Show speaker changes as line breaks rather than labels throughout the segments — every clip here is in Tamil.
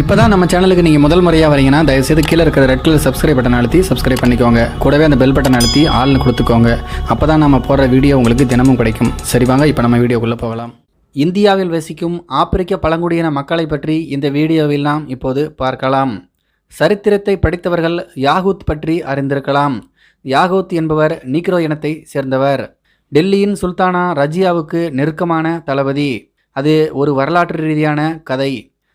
இப்போ தான் நம்ம சேனலுக்கு நீங்கள் முதல் முறையாக வரீங்கன்னா தயவுசெய்து கீழே இருக்கிற ரெட் கலர் சப்ஸ்கிரைப் பட்டன் அழுத்தி சப்ஸ்கிரைப் பண்ணிக்கோங்க. கூடவே அந்த பெல் பட்டன் அழுத்தி ஆள்னு கொடுத்துக்கோங்க. அப்போ தான் நம்ம போடுற வீடியோ உங்களுக்கு தினமும் கிடைக்கும். சரி வாங்க இப்போ நம்ம வீடியோக்குள்ளே போகலாம். இந்தியாவில் வசிக்கும் ஆப்பிரிக்க பழங்குடியின மக்களை பற்றி இந்த வீடியோவில் நாம் இப்போது பார்க்கலாம். சரித்திரத்தை படித்தவர்கள் யாகூத் பற்றி அறிந்திருக்கலாம். யாகூத் என்பவர் நீக்ரோ இனத்தை சேர்ந்தவர். டெல்லியின் சுல்தானா ரஜியாவுக்கு நெருக்கமான தளபதி. அது ஒரு வரலாற்று ரீதியான கதை.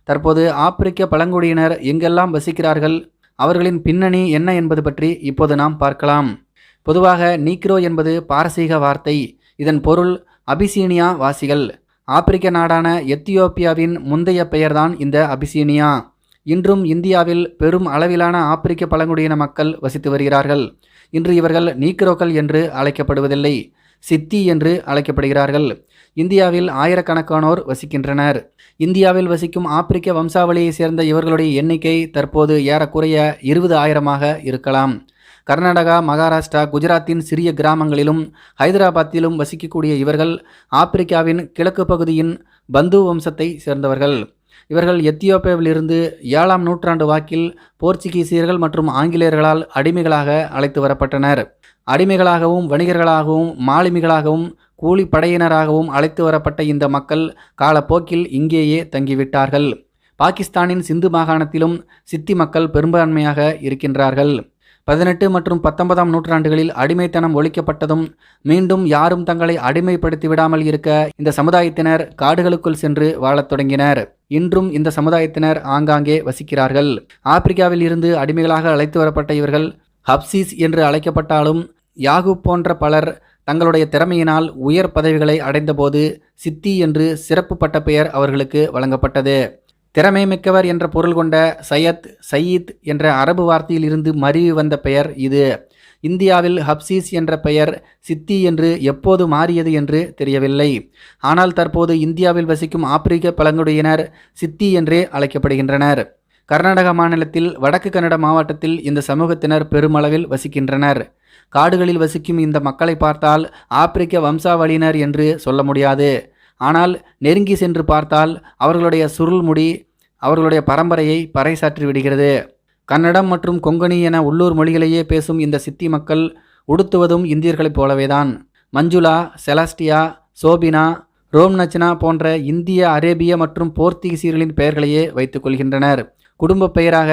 தற்போது ஆப்பிரிக்க பழங்குடியினர் எங்கெல்லாம் வசிக்கிறார்கள்? அவர்களின் பின்னணி என்ன என்பது பற்றி இப்போது நாம் பார்க்கலாம். பொதுவாக நீக்ரோ என்பது பாரசீக வார்த்தை. இதன் பொருள் அபிசீனியா வாசிகள். ஆப்பிரிக்க நாடான எத்தியோப்பியாவின் முந்தைய பெயர்தான் இந்த அபிசீனியா. இன்றும் இந்தியாவில் பெரும் அளவிலான ஆப்பிரிக்க பழங்குடியின மக்கள் வசித்து வருகிறார்கள். இன்று இவர்கள் நீக்ரோக்கள் என்று அழைக்கப்படுவதில்லை. சித்தி என்று அழைக்கப்படுகிறார்கள். இந்தியாவில் ஆயிரக்கணக்கானோர் வசிக்கின்றனர். இந்தியாவில் வசிக்கும் ஆப்பிரிக்க வம்சாவளியை சேர்ந்த இவர்களுடைய எண்ணிக்கை தற்போது ஏறக்குறைய இருபது ஆயிரமாக இருக்கலாம். கர்நாடகா மகாராஷ்டிரா குஜராத்தின் சிறிய கிராமங்களிலும் ஹைதராபாத்திலும் வசிக்கக்கூடிய இவர்கள் ஆப்பிரிக்காவின் கிழக்கு பகுதியின் பந்து வம்சத்தை சேர்ந்தவர்கள். இவர்கள் எத்தியோப்பியாவிலிருந்து ஏழாம் நூற்றாண்டு வாக்கில் போர்ச்சுகீசியர்கள் மற்றும் ஆங்கிலேயர்களால் அடிமைகளாக அழைத்து வரப்பட்டனர். அடிமைகளாகவும் வணிகர்களாகவும் மாலுமிகளாகவும் கூலிப்படையினராகவும் அழைத்து வரப்பட்ட இந்த மக்கள் காலப்போக்கில் இங்கேயே தங்கிவிட்டார்கள். பாகிஸ்தானின் சிந்து மாகாணத்திலும் சித்தி மக்கள் பெரும்பான்மையாக இருக்கின்றார்கள். பதினெட்டு மற்றும் பத்தொன்பதாம் நூற்றாண்டுகளில் அடிமைத்தனம் ஒழிக்கப்பட்டதும் மீண்டும் யாரும் தங்களை அடிமைப்படுத்தி விடாமல் இருக்க இந்த சமுதாயத்தினர் காடுகளுக்குள் சென்று வாழத் தொடங்கினர். இன்றும் இந்த சமுதாயத்தினர் ஆங்காங்கே வசிக்கிறார்கள். ஆப்பிரிக்காவில் இருந்து அடிமைகளாக அழைத்து வரப்பட்ட இவர்கள் ஹப்சீஸ் என்று அழைக்கப்பட்டாலும் யாகு போன்ற பலர் தங்களுடைய திறமையினால் உயர் பதவிகளை அடைந்தபோது சித்தி என்று சிறப்பு பட்ட பெயர் அவர்களுக்கு வழங்கப்பட்டது. திறமை மிக்கவர் என்ற பொருள் கொண்ட சையத் சயீத் என்ற அரபு வார்த்தையில் இருந்து மருவி வந்த பெயர் இது. இந்தியாவில் ஹப்சீஸ் என்ற பெயர் சித்தி என்று எப்போது மாறியது என்று தெரியவில்லை. ஆனால் தற்போது இந்தியாவில் வசிக்கும் ஆப்பிரிக்க பழங்குடியினர் சித்தி என்றே அழைக்கப்படுகின்றனர். கர்நாடக மாநிலத்தில் வடக்கு கன்னட மாவட்டத்தில் இந்த சமூகத்தினர் பெருமளவில் வசிக்கின்றனர். காடுகளில் வசிக்கும் இந்த மக்களை பார்த்தால் ஆப்பிரிக்க வம்சாவளியினர் என்று சொல்ல முடியாது. ஆனால் நெருங்கி சென்று பார்த்தால் அவர்களுடைய சுருள் முடி அவர்களுடைய பரம்பரையை பறைசாற்றி விடுகிறது. கன்னடம் மற்றும் கொங்கணி என உள்ளூர் மொழிகளையே பேசும் இந்த சித்தி மக்கள் உடுத்துவதும் இந்தியர்களைப் போலவேதான். மஞ்சுளா செலாஸ்டியா சோபினா ரோம்நச்சனா போன்ற இந்திய அரேபிய மற்றும் போர்த்துகீசியர்களின் பெயர்களையே வைத்துக் கொள்கின்றனர். குடும்ப பெயராக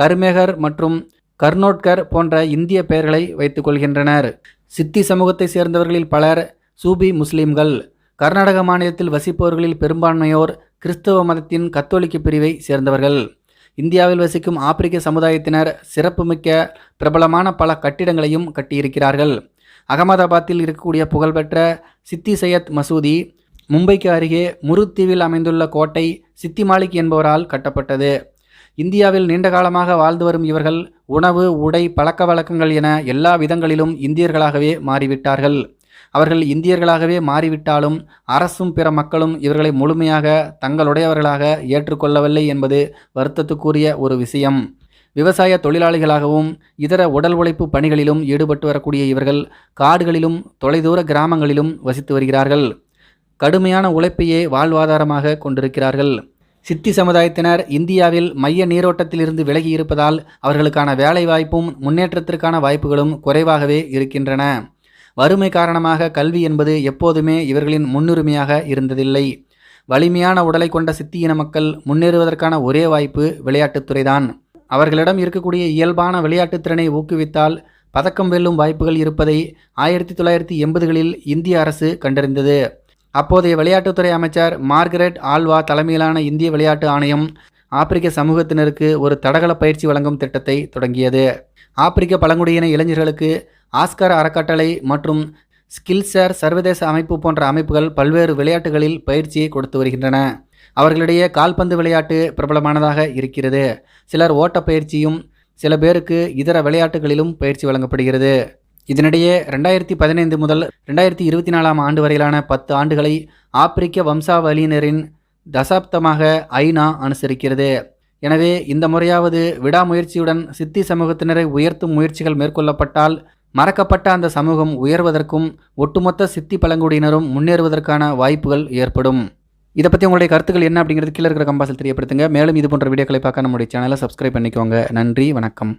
கருமேகர் மற்றும் கர்னோட்கர் போன்ற இந்திய பெயர்களை வைத்துக் கொள்கின்றனர். சித்தி சமூகத்தை சேர்ந்தவர்களில் பலர் சூபி முஸ்லிம்கள். கர்நாடக மாநிலத்தில் வசிப்பவர்களில் பெரும்பான்மையோர் கிறிஸ்தவ மதத்தின் கத்தோலிக்க பிரிவை சேர்ந்தவர்கள். இந்தியாவில் வசிக்கும் ஆப்பிரிக்க சமுதாயத்தினர் சிறப்புமிக்க பிரபலமான பல கட்டிடங்களையும் கட்டியிருக்கிறார்கள். அகமதாபாத்தில் இருக்கக்கூடிய புகழ்பெற்ற சித்தி சையத் மசூதி மும்பைக்கு அருகே முருத்தீவில் அமைந்துள்ள கோட்டை சித்தி மாலிக் என்பவரால் கட்டப்பட்டது. இந்தியாவில் நீண்ட காலமாக வாழ்ந்து வரும் இவர்கள் உணவு உடை பழக்க வழக்கங்கள் என எல்லா விதங்களிலும் இந்தியர்களாகவே மாறிவிட்டார்கள். அவர்கள் இந்தியர்களாகவே மாறிவிட்டாலும் அரசும் பிற மக்களும் இவர்களை முழுமையாக தங்களுடையவர்களாக ஏற்றுக்கொள்ளவில்லை என்பது வருத்தத்துக்குரிய ஒரு விஷயம். விவசாய தொழிலாளிகளாகவும் இதர உடல் உழைப்பு பணிகளிலும் ஈடுபட்டு வரக்கூடிய இவர்கள் காடுகளிலும் தொலைதூர கிராமங்களிலும் வசித்து வருகிறார்கள். கடுமையான உழைப்பையே வாழ்வாதாரமாக கொண்டிருக்கிறார்கள். சித்தி சமுதாயத்தினர் இந்தியாவில் மைய நீரோட்டத்திலிருந்து விலகி இருப்பதால் அவர்களுக்கான வேலை வாய்ப்பும் முன்னேற்றத்திற்கான வாய்ப்புகளும் குறைவாகவே இருக்கின்றன. வறுமை காரணமாக கல்வி என்பது எப்போதுமே இவர்களின் முன்னுரிமையாக இருந்ததில்லை. வலிமையான உடலை கொண்ட சித்தி இன மக்கள் முன்னேறுவதற்கான ஒரே வாய்ப்பு விளையாட்டுத்துறைதான் அவர்களிடம் இருக்கக்கூடிய இயல்பான விளையாட்டுத் திறனை ஊக்குவித்தால் பதக்கம் வெல்லும் வாய்ப்புகள் இருப்பதை ஆயிரத்தி தொள்ளாயிரத்தி எண்பதுகளில் இந்திய அரசு கண்டறிந்தது. அப்போதைய விளையாட்டுத்துறை அமைச்சர் மார்கரெட் ஆல்வா தலைமையிலான இந்திய விளையாட்டு ஆணையம் ஆப்பிரிக்க சமூகத்தினருக்கு ஒரு தடகள பயிற்சி வழங்கும் திட்டத்தை தொடங்கியது. ஆப்பிரிக்க பழங்குடியின இளைஞர்களுக்கு ஆஸ்கர் அறக்கட்டளை மற்றும் ஸ்கில்சர் சர்வதேச அமைப்பு போன்ற அமைப்புகள் பல்வேறு விளையாட்டுகளில் பயிற்சியை கொடுத்து வருகின்றன. அவர்களிடையே கால்பந்து விளையாட்டு பிரபலமானதாக இருக்கிறது. சிலர் ஓட்டப் பயிற்சியும் சில பேருக்கு இதர விளையாட்டுகளிலும் பயிற்சி வழங்கப்படுகிறது. இதனிடையே ரெண்டாயிரத்தி பதினைந்து முதல் ரெண்டாயிரத்தி இருபத்தி நாலாம் ஆண்டு வரையிலான பத்து ஆண்டுகளை ஆப்பிரிக்க வம்சாவளியினரின் தசாப்தமாக ஐநா அனுசரிக்கிறது. எனவே இந்த முறையாவது விடாமுயற்சியுடன் சித்தி சமூகத்தினரை உயர்த்தும் முயற்சிகள் மேற்கொள்ளப்பட்டால் மறக்கப்பட்ட அந்த சமூகம் உயர்வதற்கும் ஒட்டுமொத்த சித்தி பழங்குடியினரும் முன்னேறுவதற்கான வாய்ப்புகள் ஏற்படும். இதை பற்றி உங்களுடைய கருத்துக்கள் என்ன அப்படிங்கிறது கீழே இருக்கிற கம்பாசில் தெரியப்படுத்துங்க. மேலும் இது போன்ற வீடியோக்களை பார்க்க நம்முடைய சேனலை சப்ஸ்கிரைப் பண்ணிக்கோங்க. நன்றி வணக்கம்.